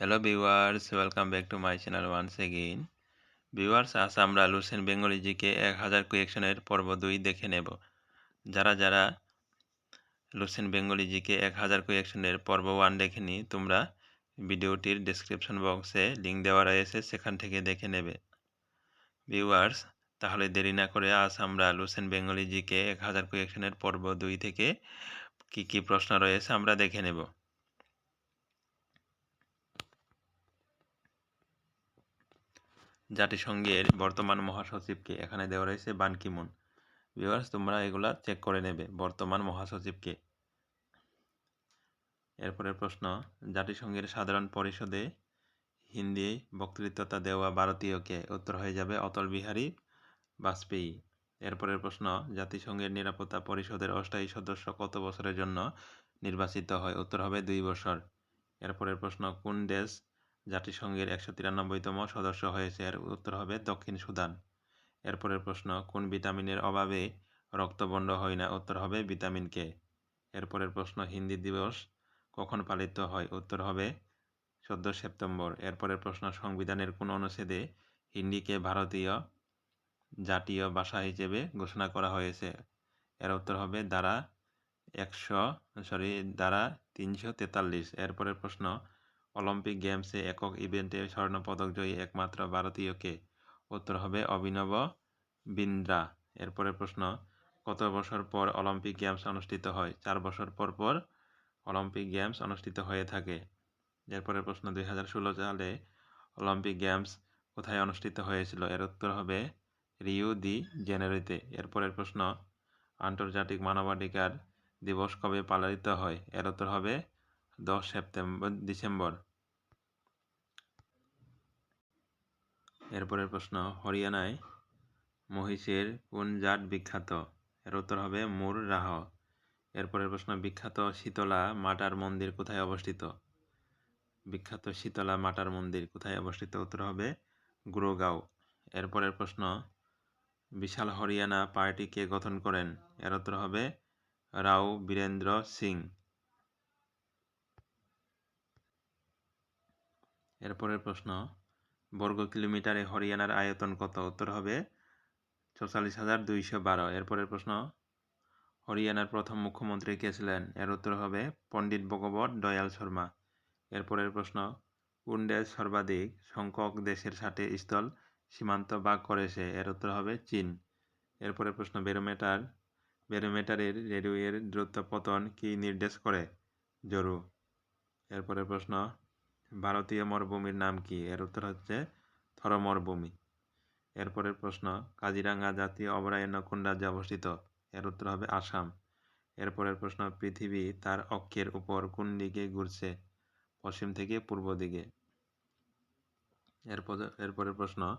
Hello viewers welcome back to my channel once again viewers আজ আমরা লুসেন Bengali GK এক হাজার কুয়েকশনের পর্ব দুই দেখে নেব। যারা যারা লুসেন বেঙ্গলি জিকে এক হাজার কুয়েকশনের পর্ব ওয়ান দেখেনি তোমরা ভিডিওটির ডিসক্রিপশন বক্সে লিঙ্ক দেওয়া রয়েছে, সেখান থেকে দেখে নেবে। ভিউয়ার্স তাহলে দেরি না করে আজ আমরা লুসেন বেঙ্গলি জিকে এক হাজার কুয়েকশনের পর্ব দুই থেকে কি কি প্রশ্ন রয়েছে আমরা দেখে নেব। জাতিসংঘের বর্তমান মহাসচিবকে এখানে দেওয়া রয়েছে বানকিমুন ভিউয়ার্স তোমরা এগুলা চেক করে নেবে, বর্তমান মহাসচিবকে। এরপরের প্রশ্ন, জাতিসংঘের সাধারণ পরিষদে হিন্দি বক্তৃতা দেওয়া ভারতীয়কে উত্তর হয়ে যাবে অটল বিহারী বাজপেয়ী। এরপরের প্রশ্ন, জাতিসংঘের নিরাপত্তা পরিষদের অস্থায়ী সদস্য কত বছরের জন্য নির্বাচিত হয়? উত্তর হবে দুই বছর। এরপরের প্রশ্ন, কোন দেশ জাতিসংঘের একশো তিরানব্বইতম সদস্য হয়েছে, এর উত্তর হবে দক্ষিণ সুদান। এরপরের প্রশ্ন, কোন ভিটামিনের অভাবে রক্ত বন্ধ হয় না? উত্তর হবে ভিটামিন কে। এরপরের প্রশ্ন, হিন্দি দিবস কখন পালিত হয়? উত্তর হবে চোদ্দ সেপ্টেম্বর। এরপরের প্রশ্ন, সংবিধানের কোন অনুচ্ছেদে হিন্দিকে ভারতীয় জাতীয় ভাষা হিসেবে ঘোষণা করা হয়েছে? এর উত্তর হবে দ্বারা একশো সরি দ্বারা তিনশো তেতাল্লিশ। এরপরের প্রশ্ন অলিম্পিক গেমসে একক ইভেন্টে স্বর্ণপদক জয়ী একমাত্র ভারতীয়কে উত্তর হবে অভিনব বিন্দ্রা। এরপরের প্রশ্ন, কত বছর পর অলিম্পিক গেমস অনুষ্ঠিত হয়? চার বছর পর পর অলিম্পিক গেমস অনুষ্ঠিত হয়ে থাকে। এরপরের প্রশ্ন, দুই হাজার ষোলো সালে অলিম্পিক গেমস কোথায় অনুষ্ঠিত হয়েছিল? এর উত্তর হবে রিউ দি জেনেরিতে। এরপরের প্রশ্ন, আন্তর্জাতিক মানবাধিকার দিবস কবে পালিত হয়? এর উত্তর হবে দশ সেপ্টেম্বর, ডিসেম্বর। এরপরের প্রশ্ন, হরিয়ানায় মহিষের কোন জাত বিখ্যাত? এর উত্তর হবে মুর রাহ। এরপরের প্রশ্ন, বিখ্যাত শীতলা মাটার মন্দির কোথায় অবস্থিত? বিখ্যাত শীতলা মাটার মন্দির কোথায় অবস্থিত? উত্তর হবে গুরগাঁও। এরপরের প্রশ্ন, বিশাল হরিয়ানা পার্টি কে গঠন করেন? এর উত্তর হবে রাও বীরেন্দ্র সিং। এরপরের প্রশ্ন বর্গ কিলোমিটারে হরিয়ানার আয়তন কত? উত্তর হবে চৌচল্লিশ হাজার দুইশো বারো। এরপরের প্রশ্ন, হরিয়ানার প্রথম মুখ্যমন্ত্রী কে ছিলেন? এর উত্তর হবে পণ্ডিত ভগবত দয়াল শর্মা। এরপরের প্রশ্ন কোন দেশ সর্বাধিক সংখ্যক দেশের সাথে স্থল সীমান্ত ভাগ করেছে? এর উত্তর হবে চীন। এরপরের প্রশ্ন বেরোমিটার বেরোমিটারের রেডিওয়ের দ্রুত পতন কি নির্দেশ করে? জরু এরপরের প্রশ্ন ভারতীয় মরুভূমির নাম কি? এর উত্তর হচ্ছে থর মরুভূমি এরপরের প্রশ্ন, কাজিরাঙ্গা জাতীয় অভয়ারণ্য কোন রাজ্যে অবস্থিত? এর উত্তর হবে আসাম। এরপরের প্রশ্ন, পৃথিবী তার অক্ষের উপর কোন দিকে ঘুরছে? পশ্চিম থেকে পূর্ব দিকে। এরপর, এরপরের প্রশ্ন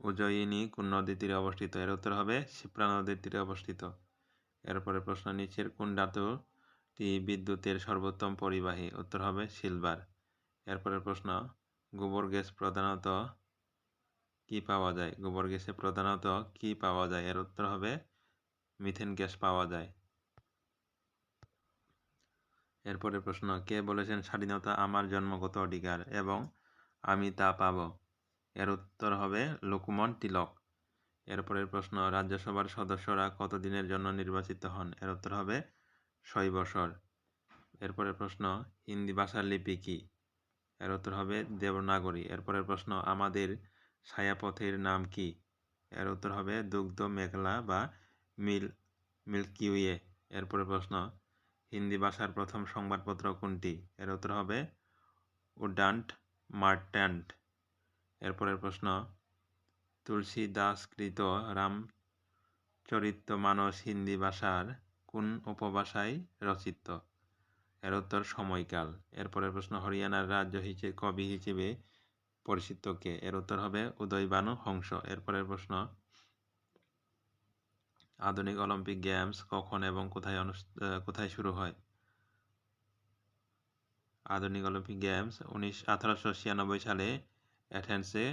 উজ্জয়িনী কোন নদীর তীরে অবস্থিত? এর উত্তর হবে শিপ্রা নদীর তীরে অবস্থিত। এরপরের প্রশ্ন, নিচের কোন ধাতুটি বিদ্যুতের সর্বোত্তম পরিবাহী? উত্তর হবে সিলভার। এরপরের প্রশ্ন, গোবর গ্যাস প্রধানত কি পাওয়া যায়? গোবর গ্যাসে প্রধানত কি পাওয়া যায়? এর উত্তর হবে, মিথেন গ্যাস পাওয়া যায়। এরপরের প্রশ্ন, কে বলেছেন স্বাধীনতা আমার জন্মগত অধিকার এবং আমি তা পাব? এর উত্তর হবে, লোকমন তিলক। এরপরের প্রশ্ন, রাজ্যসভার সদস্যরা কতদিনের জন্য নির্বাচিত হন? এর উত্তর হবে, ছয় বছর। এরপরের প্রশ্ন, হিন্দি ভাষার লিপি কী? এর উত্তর হবে দেবনাগরী। এরপরের প্রশ্ন, আমাদের ছায়াপথের নাম কি? এর উত্তর হবে দুগ্ধ, মেঘলা বা মিল, মিল্কিওয়ে। এরপরের প্রশ্ন, হিন্দি ভাষার প্রথম সংবাদপত্র কোনটি? এর উত্তর হবে উডান্ট মার্ট্যান্ট। এরপরের প্রশ্ন তুলসী দাসকৃত রামচরিত মানস হিন্দি ভাষার কোন উপভাষায় রচিত? এর উত্তর সময়কাল। এরপরের প্রশ্ন, হরিয়ানার রাজ্য হিসেবে কবি হিসেবে পরিচিত কে? এর উত্তর হবে উদয়বানু হংস। এরপরের প্রশ্ন, আধুনিক অলিম্পিক গেমস কখন এবং কোথায় কোথায় শুরু হয়? আধুনিক অলিম্পিক গেমস উনিশ, আঠারোশো ছিয়ানব্বই সালে অ্যাথেন্সে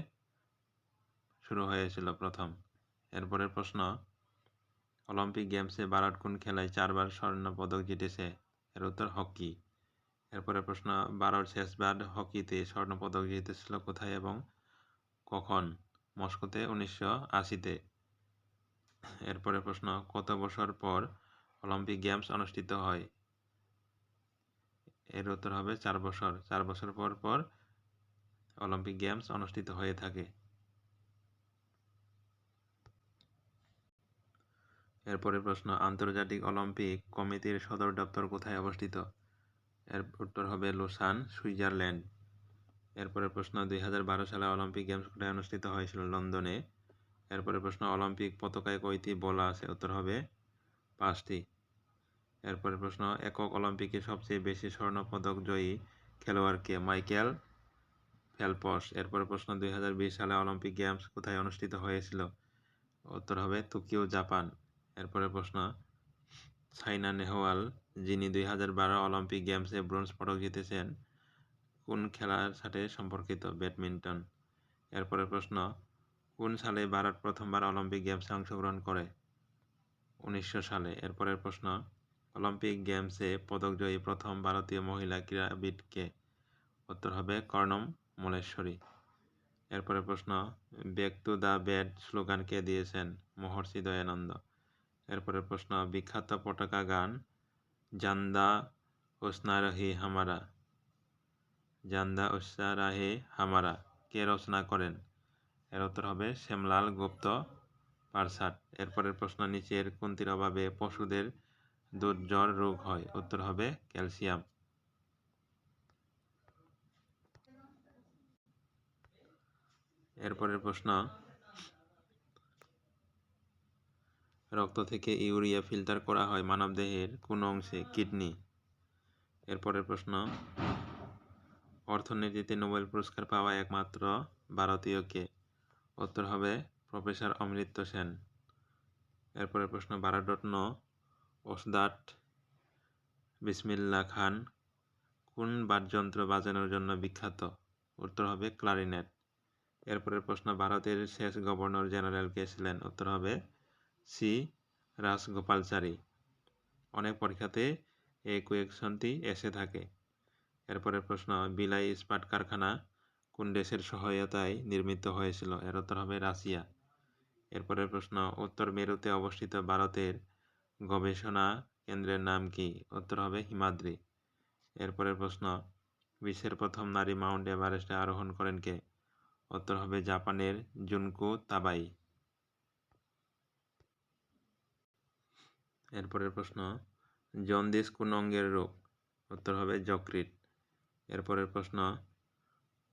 শুরু হয়েছিল প্রথম। এরপরের প্রশ্ন, অলিম্পিক গেমসে ভারত কোন খেলায় চারবার স্বর্ণ পদক জিতেছে? এর উত্তর হকি। এরপরে প্রশ্ন, বারোর শেষবার হকিতে স্বর্ণপদক জিতেছিল কোথায় এবং কখন? মস্কোতে উনিশশো আশিতে। এরপরে প্রশ্ন, কত বছর পর অলিম্পিক গেমস অনুষ্ঠিত হয়? এর উত্তর হবে চার বছর। চার বছর পর পর অলিম্পিক গেমস অনুষ্ঠিত হয়ে থাকে। এরপরে প্রশ্ন, আন্তর্জাতিক অলিম্পিক কমিটির সদর দপ্তর কোথায় অবস্থিত? এর উত্তর হবে লোসান, সুইজারল্যান্ড। এরপরে প্রশ্ন, দুই হাজার বারো সালে অলিম্পিক গেমস কোথায় অনুষ্ঠিত হয়েছিল? লন্ডনে। এরপরে প্রশ্ন, অলিম্পিক পতাকায় কয়টি বলা আছে? উত্তর হবে পাঁচটি। এরপরে প্রশ্ন, একক অলিম্পিকে সবচেয়ে বেশি স্বর্ণ পদক জয়ী খেলোয়াড়কে মাইকেল ফেলপস। এরপরে প্রশ্ন, দুই হাজার বিশ সালে অলিম্পিক গেমস কোথায় অনুষ্ঠিত হয়েছিল? উত্তর হবে তোকিও জাপান। এরপরে প্রশ্ন, সাইনা নেহওয়াল, যিনি দুই হাজার বারো অলিম্পিক গেমসে ব্রোঞ্জ পদক জিতেছেন, কোন খেলার সাথে সম্পর্কিত ব্যাডমিন্টন? এরপরে প্রশ্ন, কোন সালে ভারত প্রথমবার অলিম্পিক গেমসে অংশগ্রহণ করে? উনিশশো সালে। এরপরের প্রশ্ন, অলিম্পিক গেমসে পদকজয়ী প্রথম ভারতীয় মহিলা ক্রীড়াবিদকে উত্তর হবে কর্ণম মলেশ্বরী। এরপরে প্রশ্ন ব্যাক টু দ্য ব্যাড স্লোগান কে দিয়েছেন? মহর্ষি দয়ানন্দ। এরপরে প্রশ্ন, বিখ্যাত পতাকা গান জান্দা ওসনারহি হামারা। জান্দা ওসারাহে হামারা, কে রচনা করেন? এর উত্তর হবে শ্যামলাল গুপ্ত পারসাট এরপরের প্রশ্ন, নিচের কোনটির অভাবে পশুদের দুধ জ্বর রোগ হয়? উত্তর হবে ক্যালসিয়াম। এরপরের প্রশ্ন রক্ত থেকে ইউরিয়া ফিল্টার করা হয় মানবদেহের কোন অংশে? কিডনি। এরপরের প্রশ্ন। অর্থনীতিতে নোবেল পুরস্কার পাওয়া একমাত্র ভারতীয় কে উত্তর হবে প্রফেসর অমৃত্য সেন। এরপরের প্রশ্ন ভারতরত্ন ওসদাট বিসমিল্লা খান কোন বাদ্যযন্ত্র বাজানোর জন্য বিখ্যাত? উত্তর হবে ক্লারিনেট। এরপরের প্রশ্ন, ভারতের শেষ গভর্নর জেনারেল কে ছিলেন। উত্তর হবে সি রাজগোপালচারী অনেক পরীক্ষাতে এই কোয়েকশনটি এসে থাকে। এরপরের প্রশ্ন, বিলাই ইস্পাত কারখানা কোন দেশের সহায়তায় নির্মিত হয়েছিল? এর উত্তর হবে রাশিয়া। এরপরের প্রশ্ন, উত্তর মেরুতে অবস্থিত ভারতের গবেষণা কেন্দ্রের নাম কি? উত্তর হবে হিমাদ্রি। এরপরের প্রশ্ন, বিশ্বের প্রথম নারী মাউন্ট এভারেস্টে আরোহণ করেন কে? উত্তর হবে জাপানের জুনকু তাবাই। এরপরের প্রশ্ন, জন্ডিস কোন অঙ্গের রোগ? উত্তর হবে যকৃত এরপরের প্রশ্ন,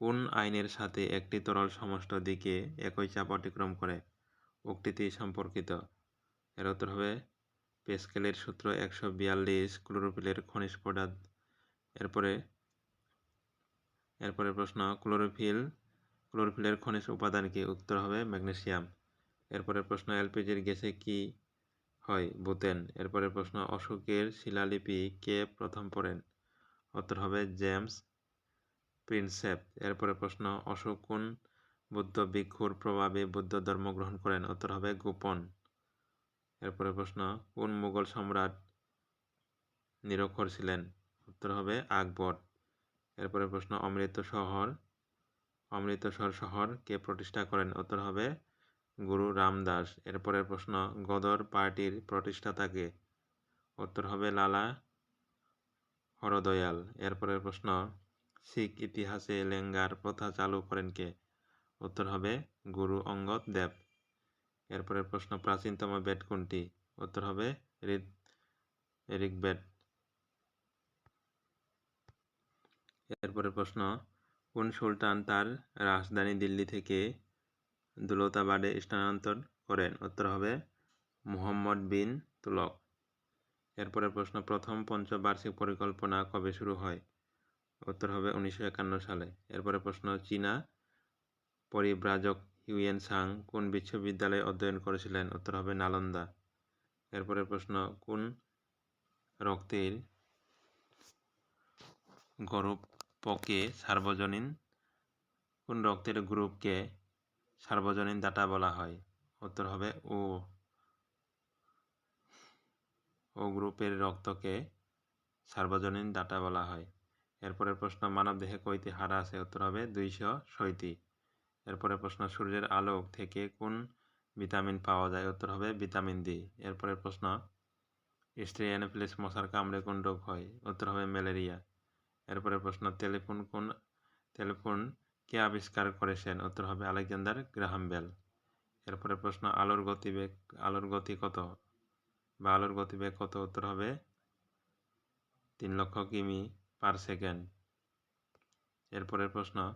কোন আইনের সাথে একটি তরল সমষ্ট দিকে একই চাপ অতিক্রম করে? উক্তিটি সম্পর্কিত। এর উত্তর হবে, পেস্কেলের সূত্র একশো বিয়াল্লিশ ক্লোরোফিলের খনিজ পদার্থ। এরপরে এরপরে প্রশ্ন, ক্লোরোফিল, ক্লোরোফিলের খনিজ উপাদান কি উত্তর হবে ম্যাগনেসিয়াম। এরপরে প্রশ্ন, এলপিজির গ্যাসে কি হয়, বুতেন। এরপরে প্রশ্ন, অশোকের শিলালিপি কে প্রথম পড়েন? উত্তর হবে জেমস প্রিন্সেপ। এরপরে প্রশ্ন, অশোক কোন বুদ্ধ ভিক্ষুর প্রভাবে বুদ্ধ ধর্ম গ্রহণ করেন? উত্তর হবে গোপন। এরপরে প্রশ্ন, কোন মুঘল সম্রাট নিরক্ষর ছিলেন? উত্তর হবে আকবর। এরপরে প্রশ্ন অমৃত শহর অমৃতসর শহর কে প্রতিষ্ঠা করেন? উত্তর হবে গুরু রামদাস এরপরের প্রশ্ন, গদর পার্টির প্রতিষ্ঠাতাকে? উত্তর হবে লালা হরদয়াল। এরপরের প্রশ্ন, শিখ ইতিহাসে লেঙ্গার প্রথা চালু করেন কে? উত্তর হবে গুরু অঙ্গদ দেব। এরপরের প্রশ্ন, প্রাচীনতম বেদ কোনটি? উত্তর হবে ঋগ্বেদ। এরপরের প্রশ্ন, কোন সুলতান তার রাজধানী দিল্লি থেকে দুলতাবাদে স্থানান্তর করেন। উত্তর হবে মুহাম্মদ বিন তুলক। এরপরে প্রশ্ন, প্রথম পঞ্চবার্ষিক পরিকল্পনা কবে শুরু হয়? উত্তর হবে উনিশশো একান্ন সালে। এরপরে প্রশ্ন, চীনা পরিব্রাজক হিউয়েন সাং কোন বিশ্ববিদ্যালয়ে অধ্যয়ন করেছিলেন? উত্তর হবে নালন্দা। এরপরে প্রশ্ন, কোন রক্তের গ্রুপকে সার্বজনীন, কোন রক্তের গ্রুপকে সার্বজনীন ডাটা বলা হয়। উত্তর হবে ও। ও গ্রুপের রক্তকে সার্বজনীন ডাটা বলা হয়। এরপরের প্রশ্ন মানবদেহে কয়টি হাড় আছে? উত্তর হবে দুইশো ছয়টি। এরপরের প্রশ্ন, সূর্যের আলোক থেকে কোন ভিটামিন পাওয়া যায়? উত্তর হবে ভিটামিন ডি। এরপরের প্রশ্ন স্ত্রী অ্যানোফিলিস মশার কামড়ে কোন রোগ হয়? উত্তর হবে ম্যালেরিয়া। এরপরের প্রশ্ন, টেলিফোন কোন, টেলিফোন কে আবিষ্কার করেছেন? উত্তর হবে আলেকজান্ডার গ্রাহাম বেল। এরপরের প্রশ্ন, আলোর গতিবেগ, আলোর গতি কত? বা আলোর গতিবেগ কত? উত্তর হবে তিন লক্ষ কিমি পার সেকেন্ড। এরপরের প্রশ্ন,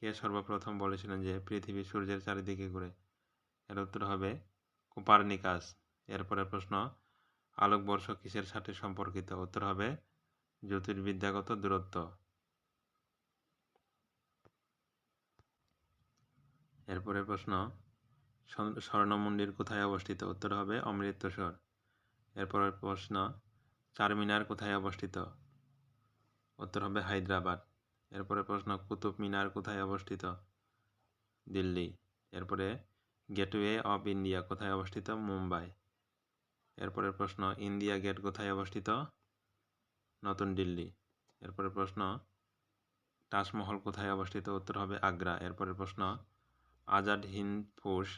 কে সর্বপ্রথম বলেছিলেন যে পৃথিবী সূর্যের চারিদিকে ঘুরে? এর উত্তর হবে কোপারনিকাস। এরপরের প্রশ্ন, আলোকবর্ষ কিসের সাথে সম্পর্কিত? উত্তর হবে জ্যোতির্বিদ্যাগত দূরত্ব। এরপরের প্রশ্ন স্বর্ণ- স্বর্ণমন্দির কোথায় অবস্থিত? উত্তর হবে অমৃতসর। এরপরের প্রশ্ন, চারমিনার কোথায় অবস্থিত? উত্তর হবে হায়দ্রাবাদ। এরপরে প্রশ্ন, কুতুব মিনার কোথায় অবস্থিত? দিল্লি। এরপরে, গেটওয়ে অফ ইন্ডিয়া কোথায় অবস্থিত? মুম্বাই। এরপরের প্রশ্ন, ইন্ডিয়া গেট কোথায় অবস্থিত? নতুন দিল্লি। এরপরের প্রশ্ন, তাজমহল কোথায় অবস্থিত? উত্তর হবে আগ্রা। এরপরের প্রশ্ন আজাদ হিন্দ ফোর্স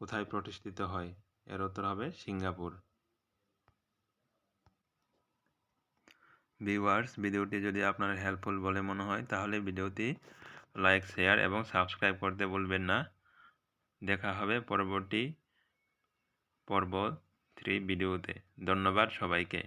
কোথায় প্রতিষ্ঠিত হয়? এর উত্তর হবে সিঙ্গাপুর। ভিউয়ার্স, ভিডিওটি যদি আপনার হেল্পফুল বলে মনে হয়, তাহলে ভিডিওটি লাইক, শেয়ার এবং সাবস্ক্রাইব করতে ভুলবেন না। দেখা হবে পরবর্তী পর্ব থ্রি ভিডিওতে। ধন্যবাদ সবাইকে।